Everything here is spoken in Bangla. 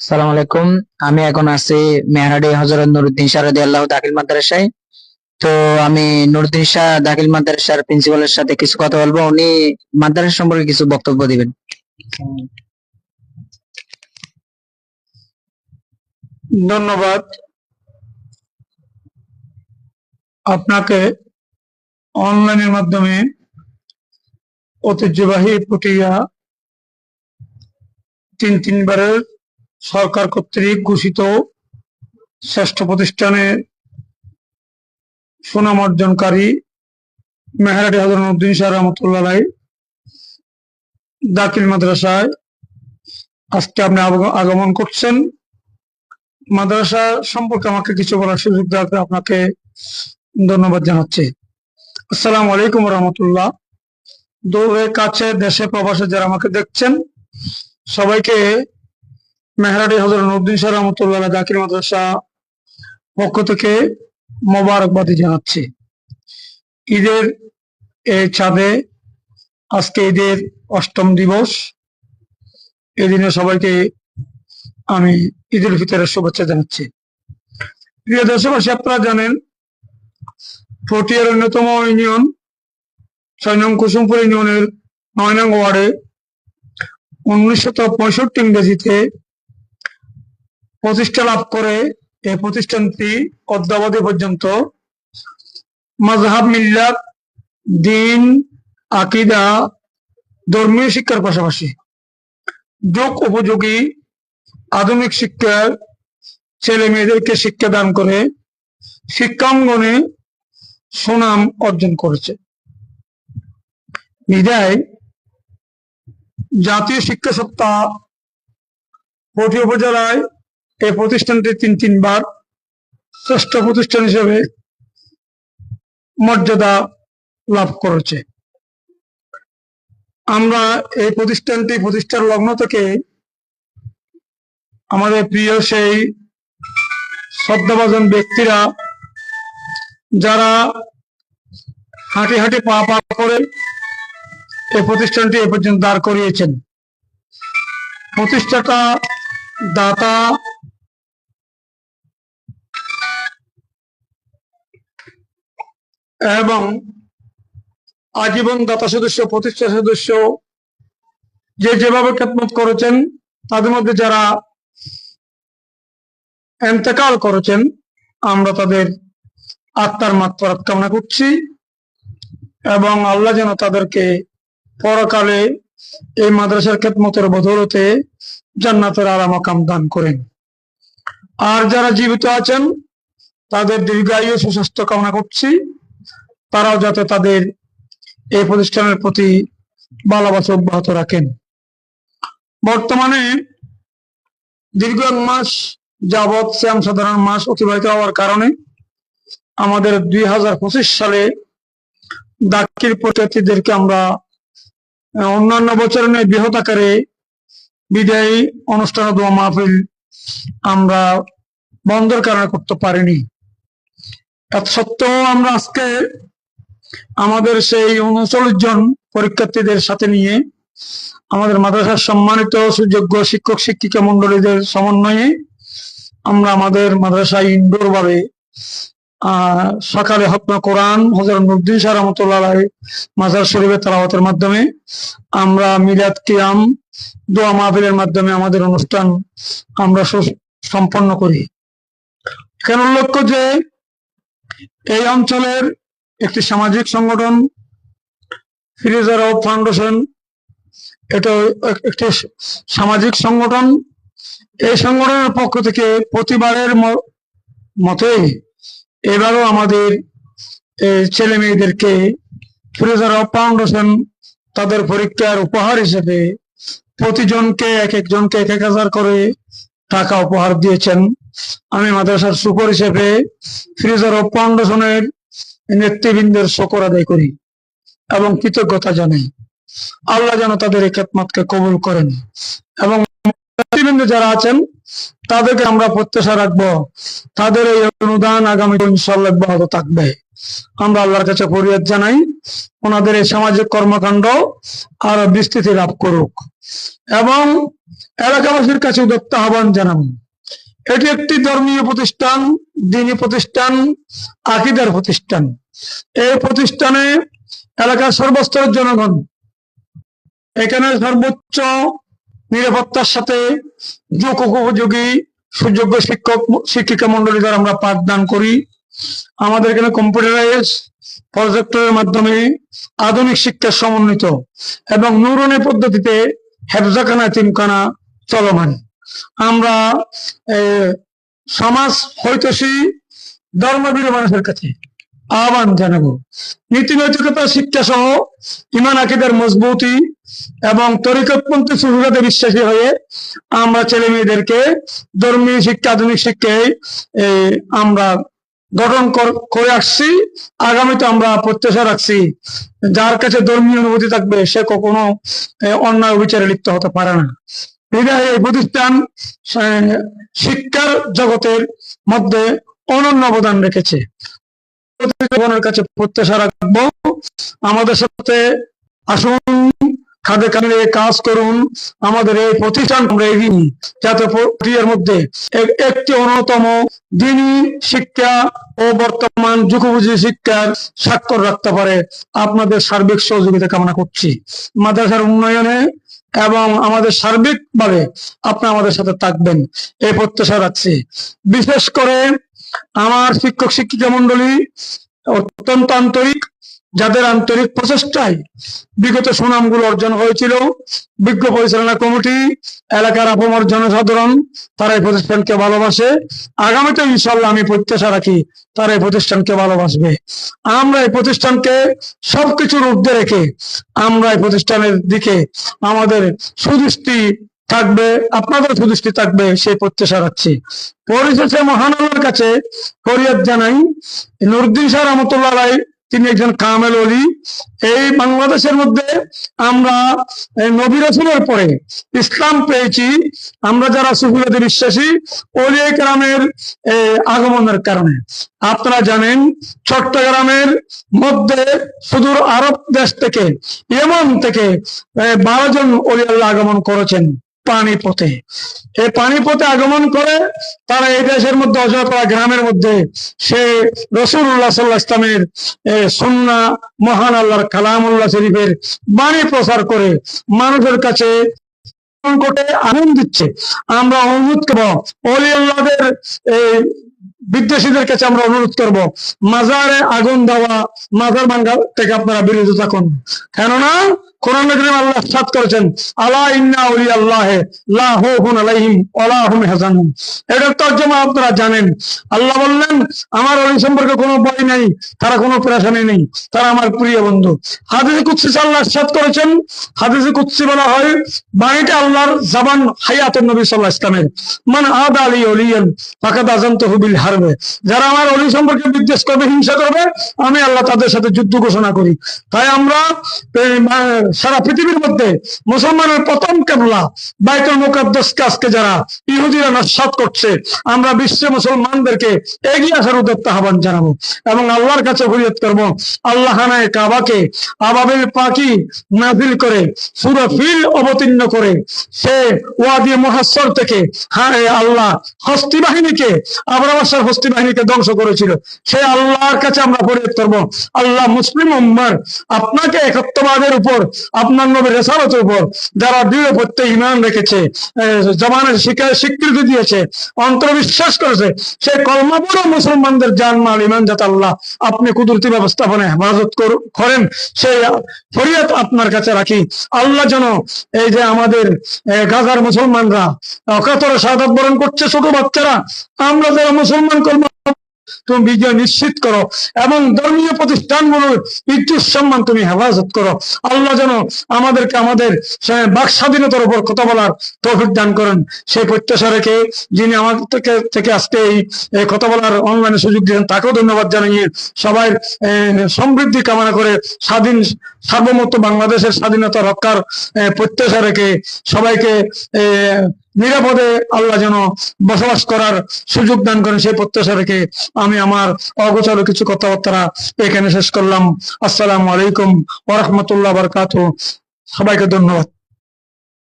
সালাম আলাইকুম। আমি এখন আছি মেহরাডি হজরত নুরুদ্দিন শাহ আল্লাহ দাখিল মাদ্রাসায়। তো আমি নুরুদ্দিন শাহ দাখিল মাদ্রাসার প্রিন্সিপালের সাথে কিছু কথা বলব। উনি মাদ্রাসা সম্পর্কে কিছু বক্তব্য দিবেন। ধন্যবাদ। আপনাকে অনলাইনের মাধ্যমে ঐতিহ্যবাহী পটিয়া তিন তিনবারের সরকার কর্তৃক ঘোষিত শ্রেষ্ঠ প্রতিষ্ঠানে সুনাম অর্জনকারী মেহরাটি হজরত উদ্দিন শাহ রহমতুল্লাহ দাখিল মাদ্রাসায় আজকে আপনি আগম- আগমন করছেন। মাদ্রাসা সম্পর্কে আমাকে কিছু বলার সুযোগ দেওয়াতে আপনাকে ধন্যবাদ জানাচ্ছি। আসসালামু আলাইকুম রহমতুল্লাহ। দূরে কাছে দেশে প্রবাসে যারা আমাকে দেখছেন, সবাইকে মেহরাটি হজরত নুরুদ্দিন শাহ রহমতুল্লাহ জাকির মাদ্রাসা পক্ষ থেকে মোবারকবাদী জানাচ্ছি। ঈদের এই চাঁদে আজকে ঈদের অষ্টম দিবস। এদিনে সবাইকে আমি ঈদ উল ফিতরের শুভেচ্ছা জানাচ্ছি। প্রিয় দেশবাসী, আপনারা জানেন ফটিয়ার অন্যতম ইউনিয়ন, ছয় নং কুসুমপুর ইউনিয়নের নয় নং ওয়ার্ডে উনিশশত পঁয়ষট্টি ইংরেজিতে প্রতিষ্ঠা লাভ করে এই প্রতিষ্ঠানটি অদ্যাবধি পর্যন্ত মাজহাব মিল্লাত, দিন, আকিদা, ধর্মীয় শিক্ষার পাশাপাশি যোগ উপযোগী আধুনিক শিক্ষার ছেলে মেয়েদেরকে শিক্ষা দান করে শিক্ষাঙ্গনে সুনাম অর্জন করেছে। বিদায়, জাতীয় শিক্ষা সপ্তাহ পটি উপজেলায় এই প্রতিষ্ঠানটি তিন তিনবার শ্রেষ্ঠ প্রতিষ্ঠান হিসেবে মর্যাদা লাভ করেছে। আমরা এই প্রতিষ্ঠানটি প্রতিষ্ঠার লগ্ন থেকে আমাদের প্রিয় সেই শ্রদ্ধাভাজন ব্যক্তিরা যারা হাঁটি হাঁটি পা পা করে এই প্রতিষ্ঠানটি এ পর্যন্ত দাঁড় করিয়েছেন। প্রতিষ্ঠাতা দাতা এবং আজীবন দাতা সদস্য প্রতিষ্ঠা সদস্য যে যেভাবে খেদমত করেছেন, তাদের মধ্যে যারা এন্তেকাল করেছেন, আমরা তাদের আত্মার মাত্রাত কামনা করছি এবং আল্লাহ যেন তাদেরকে পরকালে এই মাদ্রাসার খেদমতের বদৌলতে জান্নাতের আরামাকাম দান করেন। আর যারা জীবিত আছেন, তাদের দীর্ঘায়ু সুস্বাস্থ্য কামনা করছি। তারাও যাতে তাদের এই প্রতিষ্ঠানের প্রতি ভালোবাসা অব্যাহত রাখেন। বর্তমানে দীর্ঘ এক মাস যাবৎ শ্যাম সাধারণ মাস অতিবাহিত হওয়ার কারণে আমাদের দুই হাজার পঁচিশ সালে দাক্ষির প্রজাতিদেরকে আমরা অন্যান্য বছরের ন্যায় বৃহৎ আকারে বিদায়ী অনুষ্ঠান দোয়া মাহফিল আমরা বন্ধের কারণে করতে পারিনি। এত সত্ত্বেও আমরা আজকে আমাদের সেই উনচল্লিশ জন পরীক্ষার্থীদের সাথে নিয়ে আমাদের মাদ্রাসার সম্মানিত সুযোগ্য শিক্ষক শিক্ষিকা মন্ডলীদের সমন্বয়ে আমরা আমাদের মাদ্রাসায় ইনডোর ভাবে সকালে হতনা কোরআন হজরত নুরুদ্দিন শাহ রহমতুল্লাহ মাজার শরীফের তালাওয়াতের মাধ্যমে আমরা মিলাদ কিয়াম, দোয়া মাহফিলের মাধ্যমে আমাদের অনুষ্ঠান আমরা সম্পন্ন করি। কেন উল্লেখ্য যে এই অঞ্চলের একটি সামাজিক সংগঠন ফিরেজার অফ ফাউন্ডেশন এটা একটি সামাজিক সংগঠন। এই সংগঠনের পক্ষ থেকে প্রতিবারের ম- মতোই এবারও আমাদের ছেলে মেয়েদেরকে ফ্রেজার অফ ফাউন্ডেশন তাদের পরীক্ষার উপহার হিসেবে প্রতিজনকে এক একজনকে এক এক হাজার করে টাকা উপহার দিয়েছেন। আমি মাদ্রাসার সুপর হিসেবে ফ্রিজার অফ ফাউন্ডেশনের নেতৃবৃন্দের শকর আদায় করি এবং কৃতজ্ঞতা জানাই। আল্লাহ যেন তাদের এই খেদমতকে কবুল করেন এবং নেতৃবৃন্দ যারা আছেন, তাদেরকে আমরা প্রত্যাশা রাখব। তাদের এই অনুদান আগামী ইনশাল্লাহ অব্যাহত থাকবে। আমরা আল্লাহর কাছে ফরিয়াদ জানাই, ওনাদের এই সামাজিক কর্মকাণ্ড আরও বিস্তৃতি লাভ করুক এবং এলাকাবাসীর কাছে উদত্ত আহ্বান জানাব। এটি একটি ধর্মীয় প্রতিষ্ঠান, দিনী প্রতিষ্ঠান, আকিদার প্রতিষ্ঠান। এই প্রতিষ্ঠানে এলাকার সর্বস্তরের জনগণ, এখানে সর্বোচ্চ নিরাপত্তার সাথে যোগ উপযোগী সুযোগ্য শিক্ষক, শিক্ষিকা মন্ডলী দ্বারা আমরা পাঠদান করি। আমাদের এখানে কম্পিউটারাইজ প্রজেক্টরের মাধ্যমে আধুনিক শিক্ষা সমন্বিত এবং নুরনের পদ্ধতিতে হেফজাখানা তিমখানা চলমান। আমরা সমাজ হৈতসী ধর্মবীর মানুষের কাছে আহ্বান জানাব। নীতি নৈতিকতা, শিক্ষা সহ ইমান আকিদের মজবুতি এবং তরিকতপন্থী সুবিধাতে বিশ্বাসী হয়ে আমরা ছেলে মেয়েদেরকে ধর্মীয় শিক্ষা, আধুনিক শিক্ষায় আমরা গঠন কর- আসছি। আগামীতে আমরা প্রত্যাশা রাখছি, যার কাছে ধর্মীয় অনুভূতি থাকবে, সে কখনো অন্যায় বিচারে লিপ্ত হতে পারে না। বিধায় এই প্রতিষ্ঠান শিক্ষার জগতের মধ্যে অনন্য অবদান রেখেছে। কাছে প্রত্যাশা রাখব, আমাদের সাথে আসুন, খাদে খাদে কাজ করুন, আমাদের এই প্রতিষ্ঠান আমরা এগিয়ে যাতে প্রক্রিয়ার মধ্যে এক- একটি অন্যতম দিনী শিক্ষা ও বর্তমান যুগোপযোগী শিক্ষার স্বাক্ষর রাখতে পারে। আপনাদের সার্বিক সহযোগিতা কামনা করছি। মাদ্রাসার উন্নয়নে এবং আমাদের সার্বিকভাবে আপনি আমাদের সাথে থাকবেন। এই প্রত্যাশা রাখছি। বিশেষ করে আমার শিক্ষক শিক্ষিকা মন্ডলী অত্যন্ত আন্তরিক। যাদের আন্তরিক প্রচেষ্টায় বিগত সুনামগুলো অর্জন হয়েছিল, বিজ্ঞ পরিচালনা কমিটি, এলাকার আপমর জনসাধারণ, তারা এই প্রতিষ্ঠানকে ভালোবাসে। আগামীতে ইনশাল্লাহ আমি প্রত্যাশা রাখি তারা এই প্রতিষ্ঠানকে ভালোবাসবে। আমরা এই প্রতিষ্ঠানকে সবকিছুর ঊর্ধ্বে রেখে আমরা এই প্রতিষ্ঠানের দিকে আমাদের সুদৃষ্টি থাকবে, আপনাদের সুদৃষ্টি থাকবে সেই প্রত্যাশা রাখছি। পরিশেষে মহান কাছে ফরিয়াদ জানাই, নুরুদ্দিন শাহ রহমতুল্লাহ তিনি একজন কামেল অলি। এই বাংলাদেশের মধ্যে আমরা নবী রাসূলের পরে ইসলাম পেয়েছি। আমরা যারা সুফিবাদী বিশ্বাসী, অলি গ্রামের আগমনের কারণে। আপনারা জানেন, চট্টগ্রামের মধ্যে সুদূর আরব দেশ থেকে, ইয়েমন থেকে বারো জন অলি আল্লাহ আগমন করেছেন। পানিপথে। এই পানিপথে আগমন করে তারা এই দেশের মধ্যে অজয়পাড়া গ্রামের মধ্যে সে রসুল্লাহ সাল্লাহ ইসলামের সন্না মহান আল্লাহর কালামুল্লাহ শরীফের বাণী প্রচার করে মানুষের কাছে করে আনন্দ দিচ্ছে। আমরা অনুরোধ করব, অলি আল্লাহদের এই বিদ্বেষীদের কাছে আমরা অনুরোধ করব, মাজারে আগুন দেওয়া, মাজার ভাঙ্গা থেকে আপনারা বিরত থাকুন। কেননা আপনারা জানেন। আল্লাহ বললেন, আমার ওই সম্পর্কে কোনো ভয় নাই, তারা কোনো পেরেশানি নেই, তারা আমার প্রিয় বন্ধু। হাদিসে কুদসি আল্লাহ সাত করেছেন। হাদিসে কুদসি বলা হয়, বাণীটা আল্লাহর জাবান হায়াতুন নবী আলাইহি ইসলামের মান আদা আলী বিল হারবে। যারা আমার অলি সম্পর্কে বিদ্বেষ করবে, হিংসা করবে, আমি আল্লাহ তাদের সাথে যুদ্ধ ঘোষণা করি। তাই আমরা সারা পৃথিবীর মধ্যে মুসলমানের প্রথম কেবলা বাইতুল মুকাদ্দাসকে আজকে যারা ইহুদিরা নস্বাত করছে, আমরা বিশ্বে মুসলমানদেরকে এগিয়ে আসার উদ্যোক্ত আহ্বান জানাব এবং আল্লাহর কাছে ফরিয়াদ করব। আল্লাহ কাবাকে আবাবিল পাখি নাজিল করে, সুরা ফিল অবতীর্ণ করে, সে ওয়াদি মহাসর থেকে হ্যাঁ আল্লাহ হস্তি বাহিনীকে আবরাবাসার হস্তি বাহিনীকে ধ্বংস করেছিল। সে আল্লাহর কাছে আমরা ফরিয়াদ করব। আল্লাহ মুসলিম উম্মার আপনাকে একত্ববাদের উপর আপনার নবীর রেসালতের উপর যারা দৃঢ় প্রত্যয় ইমান রেখেছে আহ, জবানের শিকার স্বীকৃতি দিয়েছে অন্তর্বিশ্বাস করেছে সেই কর্মপুর মুসলমানদের জান মাল ইমান যাতে আল্লাহ আপনি কুদরতি ব্যবস্থাপনায় হেফাজত করেন সেই ফরিয়াদ আপনার কাছে রাখি। আল্লাহ যেন এই যে আমাদের গাজার মুসলমানরা অকাতরে সাদাত বরণ করছে ছোট বাচ্চারা আমরা যারা মুসলমান কর্ম তুমি বিজয় নিশ্চিত করো এবং ধর্মীয় প্রতিষ্ঠানগুলোর ইজ্জত সম্মান তুমি হেফাজত করো। আল্লাহ যেন আমাদেরকে আমাদের বাক স্বাধীনতার উপর কথা বলার তৌফিক দান করেন। সেই প্রত্যাশা রেখে যিনি আমার থেকে থেকে আজকে এই কথা বলার অনলাইনে সুযোগ দিয়েছেন, তাকেও ধন্যবাদ জানিয়ে সবাই সমৃদ্ধি কামনা করে স্বাধীন, সার্বভৌমত্ব বাংলাদেশের স্বাধীনতা রক্ষার প্রত্যাশা রেখে সবাইকে নিরাপদে আল্লাহ যেন বসবাস করার সুযোগ দান করেন, সেই প্রত্যাশা রেখে আমি আমার অগোচর কিছু কথাবার্তা এখানে শেষ করলাম। আসসালামু আলাইকুম ওরহমতুল্লাহ বরকাত সবাইকে ধন্যবাদ।